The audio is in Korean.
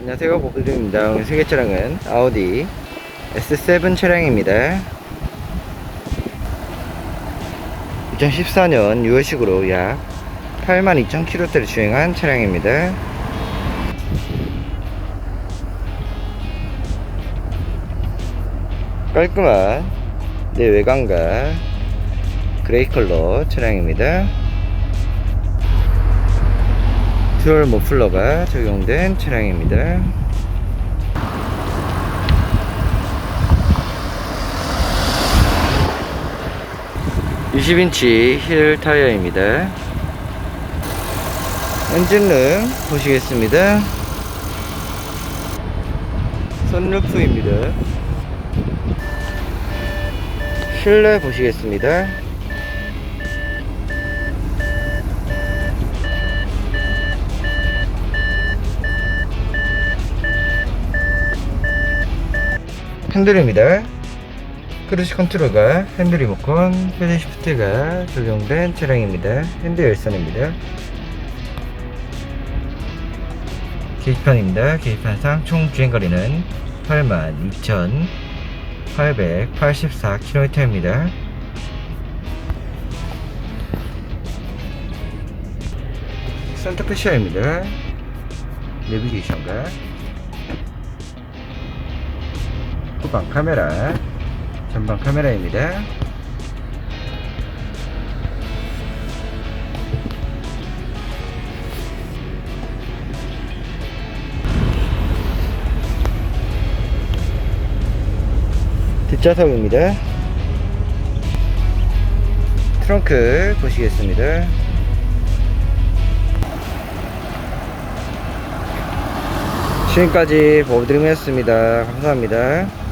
안녕하세요 보드입니다. 오늘 세계 차량은 아우디 S7 차량입니다. 2014년 6월식으로 약 82,000km대를 주행한 차량입니다. 깔끔한 내외관과 그레이 컬러 차량입니다 듀얼 머플러가 적용된 차량입니다. (20인치) 힐 타이어입니다. 엔진룸 보시겠습니다. 선루프입니다. 실내 보시겠습니다 핸들입니다. 크루즈 컨트롤과 핸들 리모컨, 패드 시프트가 적용된 차량입니다. 핸들 열선입니다. 계기판입니다. 계기판상 총 주행거리는 82,884km입니다. 센터페시아입니다. 내비게이션과 후방 카메라. 전방 카메라입니다. 뒷좌석입니다. 트렁크 보시겠습니다. 지금까지 보드림이었습니다. 감사합니다